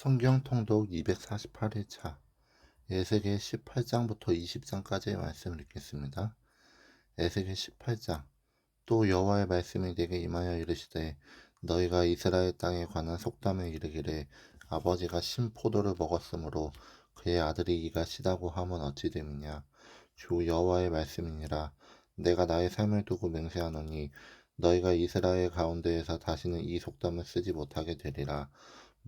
성경 통독 248일차. 에스겔 18장부터 20장까지의 말씀을 읽겠습니다. 에스겔 18장. 또 여호와의 말씀이 내게 임하여 이르시되 너희가 이스라엘 땅에 관한 속담을 이르기를 아버지가 신포도를 먹었으므로 그의 아들이 이가 시다고 함은 어찌 됨이냐? 주 여호와의 말씀이니라. 내가 나의 삶을 두고 맹세하노니 너희가 이스라엘 가운데에서 다시는 이 속담을 쓰지 못하게 되리라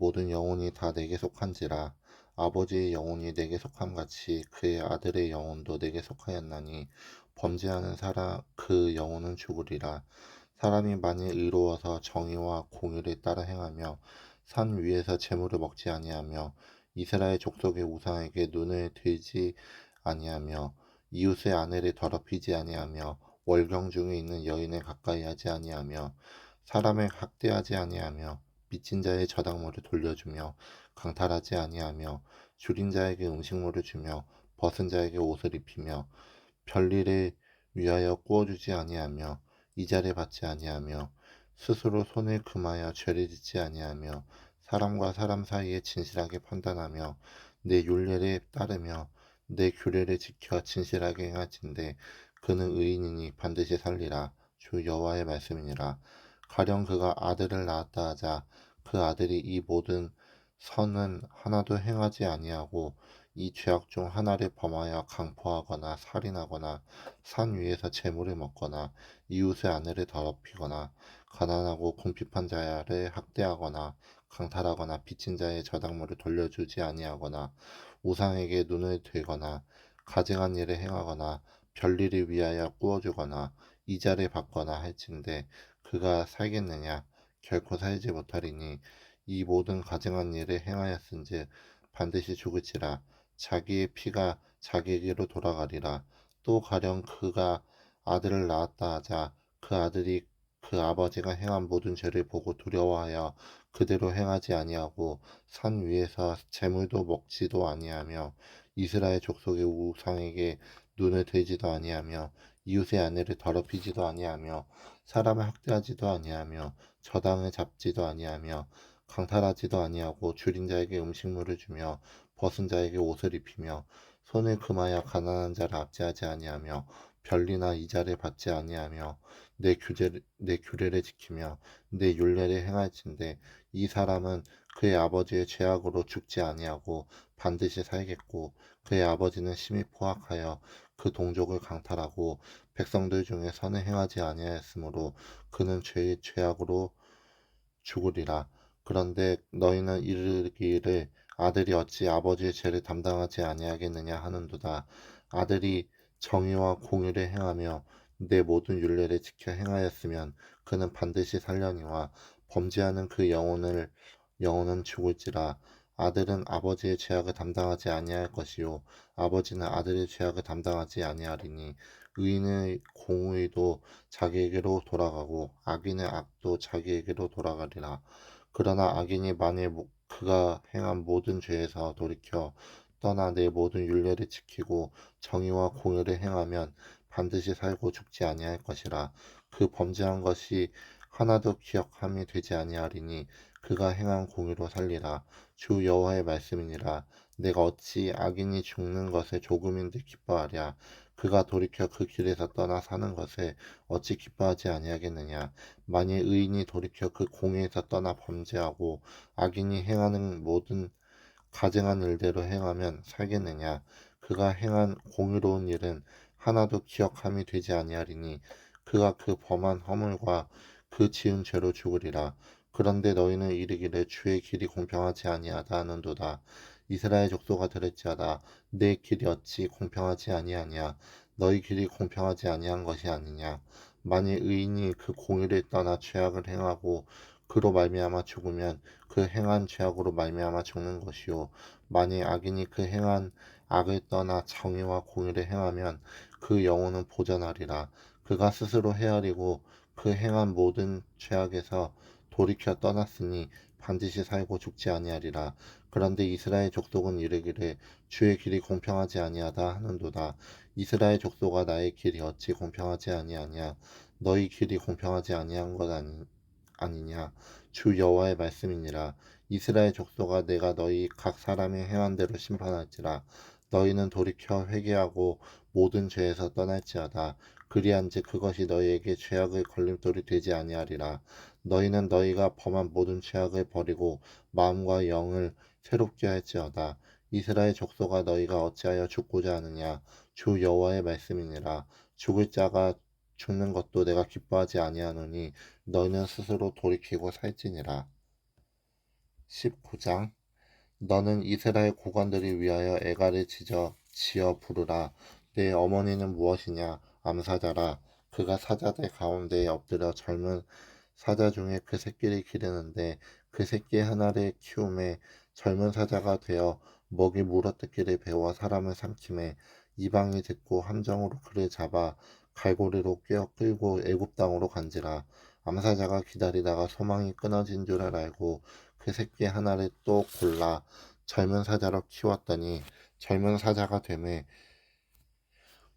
모든 영혼이 다 내게 속한지라. 아버지의 영혼이 내게 속함 같이 그의 아들의 영혼도 내게 속하였나니 범죄하는 사람 그 영혼은 죽으리라. 사람이 만일 의로워서 정의와 공의를 따라 행하며 산 위에서 재물을 먹지 아니하며 이스라엘 족속의 우상에게 눈을 들지 아니하며 이웃의 아내를 더럽히지 아니하며 월경 중에 있는 여인을 가까이 하지 아니하며 사람을 학대하지 아니하며 미친 자의 저당물을 돌려주며 강탈하지 아니하며 줄인 자에게 음식물을 주며 벗은 자에게 옷을 입히며 별일을 위하여 구워주지 아니하며 이자를 받지 아니하며 스스로 손을 금하여 죄를 짓지 아니하며 사람과 사람 사이에 진실하게 판단하며 내 윤례를 따르며 내 규례를 지켜 진실하게 행할진대 그는 의인이니 반드시 살리라. 주 여호와의 말씀이니라. 가령 그가 아들을 낳았다 하자 그 아들이 이 모든 선은 하나도 행하지 아니하고 이 죄악 중 하나를 범하여 강포하거나 살인하거나 산 위에서 재물을 먹거나 이웃의 아내를 더럽히거나 가난하고 궁핍한 자를 학대하거나 강탈하거나 빚진 자의 저당물을 돌려주지 아니하거나 우상에게 눈을 들거나 가증한 일을 행하거나 별일을 위하여 꾸어주거나 이자를 받거나 할진대 그가 살겠느냐 결코 살지 못하리니 이 모든 가증한 일을 행하였은즉 반드시 죽을지라. 자기의 피가 자기에게로 돌아가리라. 또 가령 그가 아들을 낳았다 하자 그 아들이 그 아버지가 행한 모든 죄를 보고 두려워하여 그대로 행하지 아니하고 산 위에서 재물도 먹지도 아니하며 이스라엘 족속의 우상에게 눈을 들지도 아니하며 이웃의 아내를 더럽히지도 아니하며 사람을 학대하지도 아니하며 저당을 잡지도 아니하며 강탈하지도 아니하고 줄인 자에게 음식물을 주며 벗은 자에게 옷을 입히며 손을 금하여 가난한 자를 압제하지 아니하며 별리나 이자를 받지 아니하며 내 규제를 내 규례를 지키며 내 율례를 행할진대 이 사람은 그의 아버지의 죄악으로 죽지 아니하고 반드시 살겠고 그의 아버지는 심히 포악하여 그 동족을 강탈하고 백성들 중에 선을 행하지 아니하였으므로 그는 죄의 죄악으로 죽으리라. 그런데 너희는 이르기를 아들이 어찌 아버지의 죄를 담당하지 아니하겠느냐 하는도다. 아들이 정의와 공의를 행하며 내 모든 율례를 지켜 행하였으면 그는 반드시 살려니와 범죄하는 그 영혼을 영혼은 죽을지라 아들은 아버지의 죄악을 담당하지 아니할 것이요. 아버지는 아들의 죄악을 담당하지 아니하리니 의인의 공의도 자기에게로 돌아가고 악인의 악도 자기에게로 돌아가리라. 그러나 악인이 만일 그가 행한 모든 죄에서 돌이켜 떠나 내 모든 율례를 지키고 정의와 공의를 행하면 반드시 살고 죽지 아니할 것이라. 그 범죄한 것이 하나도 기억함이 되지 아니하리니 그가 행한 공의로 살리라. 주 여호와의 말씀이니라. 내가 어찌 악인이 죽는 것에 조금인데 기뻐하랴. 그가 돌이켜 그 길에서 떠나 사는 것에 어찌 기뻐하지 아니하겠느냐. 만일 의인이 돌이켜 그 공의에서 떠나 범죄하고 악인이 행하는 모든 가증한 일대로 행하면 살겠느냐. 그가 행한 공의로운 일은 하나도 기억함이 되지 아니하리니 그가 그 범한 허물과 그 지은 죄로 죽으리라. 그런데 너희는 이르기를 주의 길이 공평하지 아니하다 하는도다. 이스라엘 족속아 들을지어다. 내 길이 어찌 공평하지 아니하냐? 너희 길이 공평하지 아니한 것이 아니냐? 만일 의인이 그 공의를 떠나 죄악을 행하고 그로 말미암아 죽으면 그 행한 죄악으로 말미암아 죽는 것이요. 만일 악인이 그 행한 악을 떠나 정의와 공의를 행하면 그 영혼은 보전하리라. 그가 스스로 헤아리고 그 행한 모든 죄악에서 돌이켜 떠났으니 반드시 살고 죽지 아니하리라. 그런데 이스라엘 족속은 이르기를 주의 길이 공평하지 아니하다 하는도다. 이스라엘 족속아 나의 길이 어찌 공평하지 아니하냐? 너희 길이 공평하지 아니한 것 아니, 아니냐? 주 여호와의 말씀이니라. 이스라엘 족속아 내가 너희 각 사람이 행한 대로 심판할지라. 너희는 돌이켜 회개하고 모든 죄에서 떠날지어다 그리한즉 그것이 너희에게 죄악의 걸림돌이 되지 아니하리라. 너희는 너희가 범한 모든 죄악을 버리고 마음과 영을 새롭게 할지어다. 이스라엘 족속아 너희가 어찌하여 죽고자 하느냐? 주 여호와의 말씀이니라. 죽을 자가 죽는 것도 내가 기뻐하지 아니하노니 너희는 스스로 돌이키고 살지니라. 19장. 너는 이스라엘 고관들이 위하여 애가를 지져 지어 부르라. 내 어머니는 무엇이냐 암사자라 그가 사자들 가운데에 엎드려 젊은 사자 중에 그 새끼를 기르는데 그 새끼 하나를 키움에 젊은 사자가 되어 먹이 물어뜯기를 배워 사람을 삼킴에 이방이 듣고 함정으로 그를 잡아 갈고리로 꿰어 끌고 애굽 땅으로 간지라 암사자가 기다리다가 소망이 끊어진 줄을 알고 그 새끼 하나를 또 골라 젊은 사자로 키웠더니 젊은 사자가 되매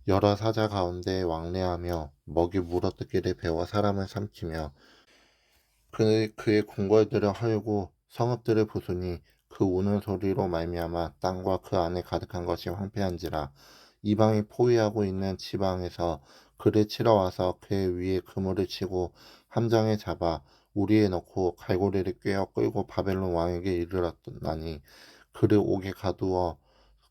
여러 사자 가운데 왕래하며 먹이 물어뜯기를 배워 사람을 삼키며 그, 그의 궁궐들을 헐고 성읍들을 부수니 그 우는 소리로 말미암아 땅과 그 안에 가득한 것이 황폐한지라 이방이 포위하고 있는 지방에서 그를 치러 와서 그의 위에 그물을 치고 함정에 잡아 우리에 넣고 갈고리를 꿰어 끌고 바벨론 왕에게 이르렀나니 그를 옥에 가두어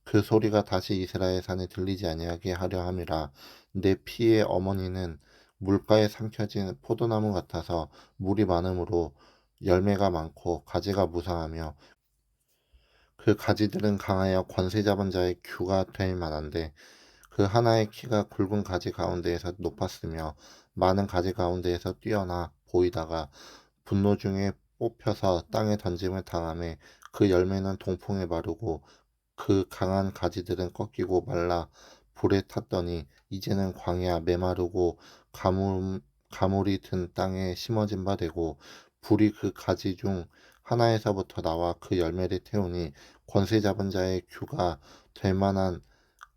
그 소리가 다시 이스라엘 산에 들리지 아니하게 하려 함이라. 내 피의 어머니는 물가에 삼켜진 포도나무 같아서 물이 많으므로 열매가 많고 가지가 무성하며 그 가지들은 강하여 권세 잡은 자의 규가 될 만한데 그 하나의 키가 굵은 가지 가운데에서 높았으며 많은 가지 가운데에서 뛰어나 보이다가 분노 중에 뽑혀서 땅에 던짐을 당함에 그 열매는 동풍에 마르고 그 강한 가지들은 꺾이고 말라 불에 탔더니 이제는 광야 메마르고 가물, 가물이 든 땅에 심어진 바 되고 불이 그 가지 중 하나에서부터 나와 그 열매를 태우니 권세 잡은 자의 규가 될 만한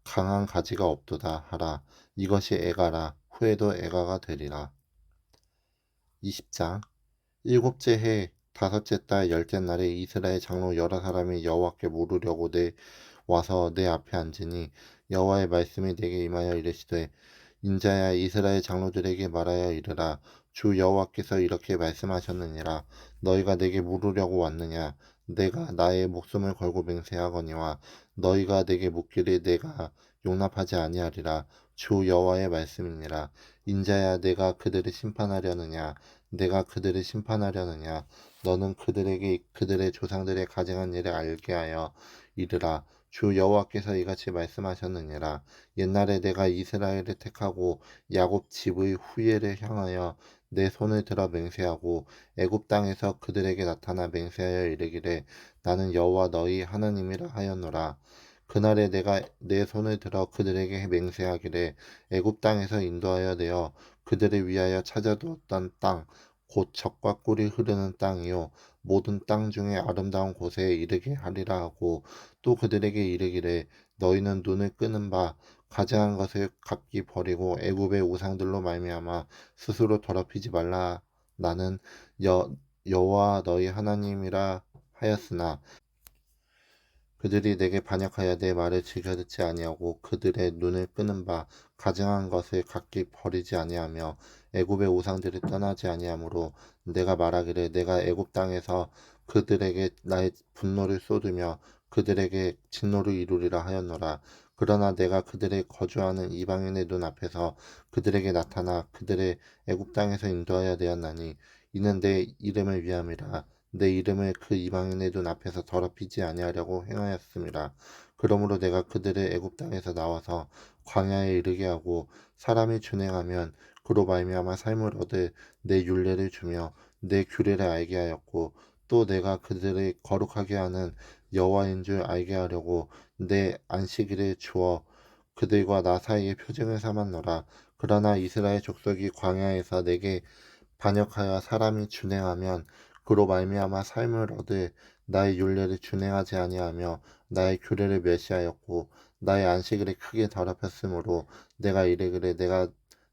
강한 가지가 없도다 하라. 이것이 애가라. 후에도 애가가 되리라. 20장. 일곱째 해 다섯째 달 열째 날에 이스라엘 장로 여러 사람이 여호와께 물으려고 내 와서 내 앞에 앉으니 여호와의 말씀이 내게 임하여 이르시되 인자야 이스라엘 장로들에게 말하여 이르라. 주 여호와께서 이렇게 말씀하셨느니라. 너희가 내게 물으려고 왔느냐? 내가 나의 목숨을 걸고 맹세하거니와 너희가 내게 묻기를 내가 용납하지 아니하리라. 주 여호와의 말씀이니라. 인자야 내가 그들을 심판하려느냐 내가 그들을 심판하려느냐? 너는 그들에게 그들의 조상들의 가증한 일을 알게 하여 이르라. 주 여호와께서 이같이 말씀하셨느니라. 옛날에 내가 이스라엘을 택하고 야곱 집의 후예를 향하여 내 손을 들어 맹세하고 애굽 땅에서 그들에게 나타나 맹세하여 이르기를 나는 여호와 너희 하나님이라 하였노라 그날에 내가 내 손을 들어 그들에게 맹세하기를 애굽 땅에서 인도하여 내어 그들을 위하여 찾아두었던 땅 곧 적과 꿀이 흐르는 땅이요. 모든 땅 중에 아름다운 곳에 이르게 하리라 하고 또 그들에게 이르기를 너희는 눈을 끄는 바 가증한 것을 각기 버리고 애굽의 우상들로 말미암아 스스로 더럽히지 말라. 나는 여 여호와 너희 하나님이라 하였으나 그들이 내게 반역하여 내 말을 즐겨 듣지 아니하고 그들의 눈을 끄는 바 가증한 것을 각기 버리지 아니하며 애굽의 우상들을 떠나지 아니하므로 내가 말하기를 내가 애굽 땅에서 그들에게 나의 분노를 쏟으며 그들에게 진노를 이루리라 하였노라. 그러나 내가 그들의 거주하는 이방인의 눈 앞에서 그들에게 나타나 그들의 애굽 땅에서 인도하여 되었나니 이는 내 이름을 위함이라 내 이름을 그 이방인의 눈 앞에서 더럽히지 아니하려고 행하였습니다. 그러므로 내가 그들의 애굽 땅에서 나와서 광야에 이르게 하고 사람이 준행하면 그로 말미암아 삶을 얻을 내 율례를 주며 내 규례를 알게 하였고 또 내가 그들을 거룩하게 하는 여호와인 줄 알게 하려고 내 안식일을 주어 그들과 나 사이에 표징을 삼았노라. 그러나 이스라엘 족속이 광야에서 내게 반역하여 사람이 준행하면 그로 말미암아 삶을 얻을 나의 율례를 준행하지 아니하며 나의 규례를 멸시하였고 나의 안식일을 크게 더럽혔으므로 내가 이르기를 내가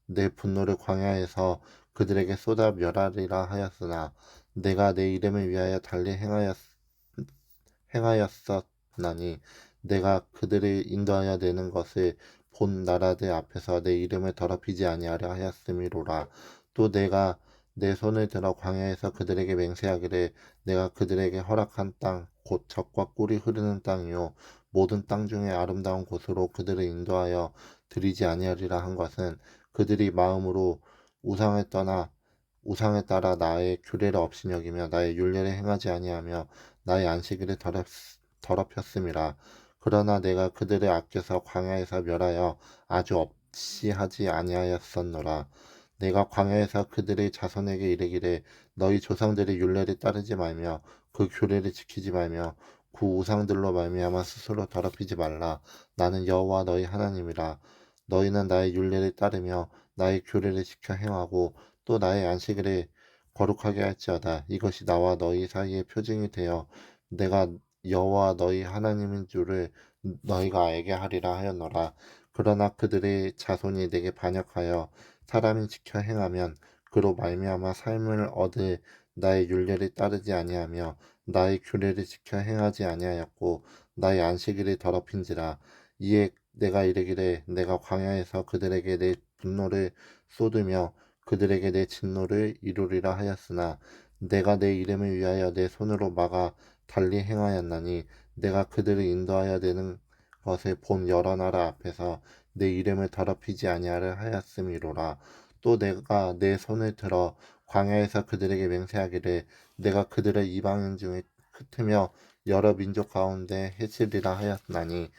내 분노를 광야에서 그들에게 쏟아 멸하리라 하였으나 내가 내 이름을 위하여 달리 행하였 행하였었나니 내가 그들을 인도하여 내는 것을 본 나라들 앞에서 내 이름을 더럽히지 아니하려 하였음이로라. 또 내가 내 손을 들어 광야에서 그들에게 맹세하기를 내가 그들에게 허락한 땅곧 젖과 꿀이 흐르는 땅이요. 모든 땅 중에 아름다운 곳으로 그들을 인도하여 드리지 아니하리라 한 것은 그들이 마음으로 우상을 떠나 우상에 따라 나의 규례를 없이 여기며 나의 율례를 행하지 아니하며 나의 안식일을 더럽, 더럽혔음이라. 그러나 내가 그들을 아껴서 광야에서 멸하여 아주 없이 하지 아니하였었노라 내가 광야에서 그들의 자손에게 이르기를 너희 조상들의 율례를 따르지 말며 그 규례를 지키지 말며 그 우상들로 말미암아 스스로 더럽히지 말라. 나는 여호와 너희 하나님이라. 너희는 나의 율례를 따르며 나의 규례를 지켜 행하고 또 나의 안식일을 거룩하게 할지어다. 이것이 나와 너희 사이의 표징이 되어 내가 여호와 너희 하나님인 줄을 너희가 알게 하리라 하였노라. 그러나 그들의 자손이 내게 반역하여 사람이 지켜 행하면 그로 말미암아 삶을 얻을 나의 율례를 따르지 아니하며 나의 규례를 지켜 행하지 아니하였고 나의 안식일을 더럽힌지라. 이에 내가 이르기를 내가 광야에서 그들에게 내 분노를 쏟으며 그들에게 내 진노를 이루리라 하였으나 내가 내 이름을 위하여 내 손으로 막아 달리 행하였나니 내가 그들을 인도하여 내는 것을 본 여러 나라 앞에서 내 이름을 더럽히지 아니하려 하였음이로라. 또 내가 내 손을 들어 광야에서 그들에게 맹세하기를 내가 그들을 이방인 중에 흩으며 여러 민족 가운데 해치리라 하였나니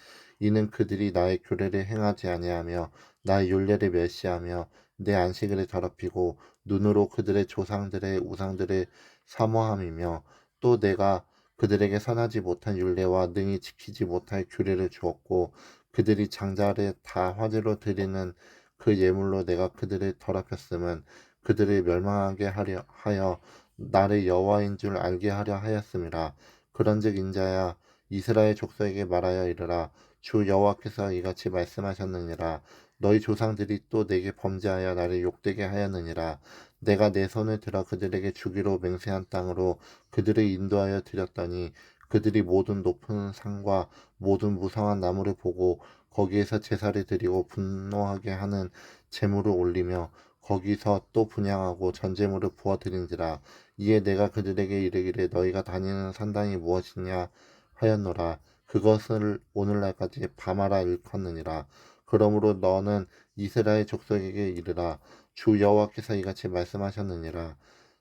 이는 그들이 나의 규례를 행하지 아니하며 나의 율례를 멸시하며 내 안식일을 더럽히고 눈으로 그들의 조상들의 우상들을 사모함이며 또 내가 그들에게 선하지 못한 율례와 능히 지키지 못할 규례를 주었고 그들이 장자를 다 화제로 드리는 그 예물로 내가 그들을 더럽혔음은 그들을 멸망하게 하려 하여 나를 여호와인 줄 알게 하려 하였음이라. 그런즉 인자야 이스라엘 족속에게 말하여 이르라. 주 여호와께서 이같이 말씀하셨느니라. 너희 조상들이 또 내게 범죄하여 나를 욕되게 하였느니라. 내가 내 손을 들어 그들에게 주기로 맹세한 땅으로 그들을 인도하여 드렸더니 그들이 모든 높은 산과 모든 무성한 나무를 보고 거기에서 제사를 드리고 분노하게 하는 제물을 올리며 거기서 또 분양하고 전제물을 부어 드린지라 이에 내가 그들에게 이르기를 너희가 다니는 산당이 무엇이냐 하였노라. 그것을 오늘날까지 밤하라 일컫느니라. 그러므로 너는 이스라엘 족속에게 이르라. 주 여호와께서 이같이 말씀하셨느니라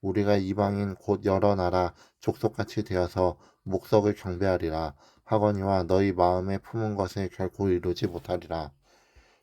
우리가 이방인 곧 여러 나라 족속같이 되어서 목석을 경배하리라. 하거니와 너희 마음에 품은 것을 결코 이루지 못하리라.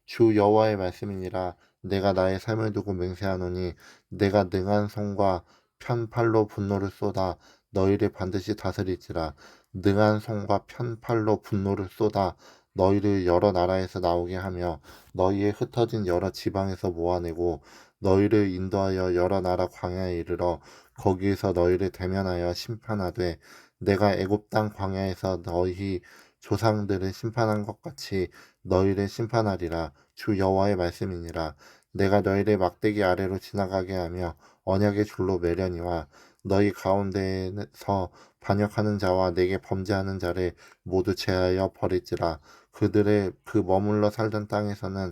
주 여호와의 말씀이니라. 내가 나의 삶을 두고 맹세하노니 내가 능한 손과 편팔로 분노를 쏟아 너희를 반드시 다스릴지라. 능한 손과 편팔로 분노를 쏟아 너희를 여러 나라에서 나오게 하며 너희의 흩어진 여러 지방에서 모아내고 너희를 인도하여 여러 나라 광야에 이르러 거기에서 너희를 대면하여 심판하되 내가 애굽 땅 광야에서 너희 조상들을 심판한 것 같이 너희를 심판하리라. 주 여호와의 말씀이니라. 내가 너희를 막대기 아래로 지나가게 하며 언약의 줄로 매려니와 너희 가운데서 반역하는 자와 내게 범죄하는 자를 모두 제하여 버릴지라. 그들의 그 머물러 살던 땅에서는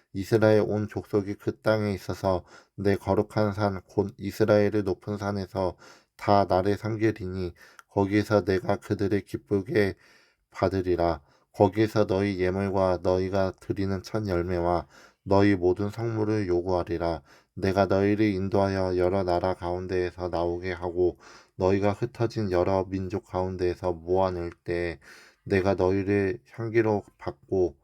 이스라엘 온 족속이 그 땅에 있어서 내 거룩한 산 곧 이스라엘의 높은 산에서 다 나를 섬기리니 거기에서 내가 그들을 기쁘게 받으리라 거기에서 너희 예물과 너희가 드리는 첫 열매와 너희 모든 성물을 요구하리라. 내가 너희를 인도하여 여러 나라 가운데에서 나오게 하고 너희가 흩어진 여러 민족 가운데에서 모아낼 때 내가 너희를 향기로 받고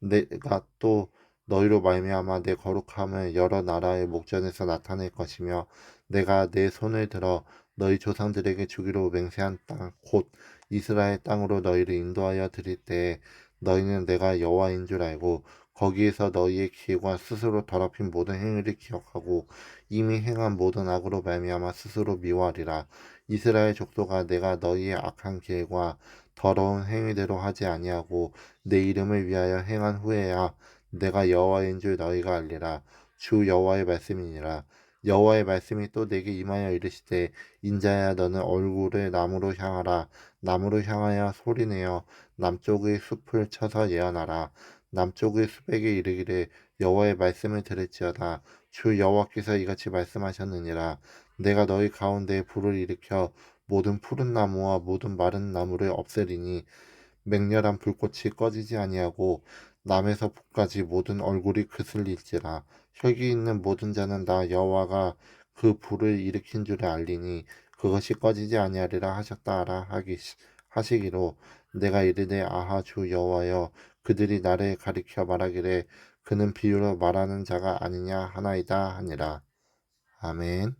내가 또 너희로 말미암아 내 거룩함을 여러 나라의 목전에서 나타낼 것이며 내가 내 손을 들어 너희 조상들에게 주기로 맹세한 땅 곧 이스라엘 땅으로 너희를 인도하여 드릴 때에 너희는 내가 여호와인 줄 알고 거기에서 너희의 기회와 스스로 더럽힌 모든 행위를 기억하고 이미 행한 모든 악으로 말미암아 스스로 미워하리라. 이스라엘 족속아 내가 너희의 악한 기회와 더러운 행위대로 하지 아니하고 내 이름을 위하여 행한 후에야 내가 여호와인 줄 너희가 알리라. 주 여호와의 말씀이니라. 여호와의 말씀이 또 내게 임하여 이르시되 인자야 너는 얼굴을 남으로 향하라. 남으로 향하여 소리내어 남쪽의 숲을 쳐서 예언하라. 남쪽의 숲에게 이르기를 여호와의 말씀을 들을지어다. 주 여호와께서 이같이 말씀하셨느니라. 내가 너희 가운데 불을 일으켜 모든 푸른 나무와 모든 마른 나무를 없애리니 맹렬한 불꽃이 꺼지지 아니하고 남에서 북까지 모든 얼굴이 그슬릴지라 혈기 있는 모든 자는 나 여호와가 그 불을 일으킨 줄을 알리니 그것이 꺼지지 아니하리라 하셨다 하라 하기 하시기로 내가 이르되 아하 주 여호와여 그들이 나를 가리켜 말하기를 그는 비유로 말하는 자가 아니냐 하나이다 하니라. 아멘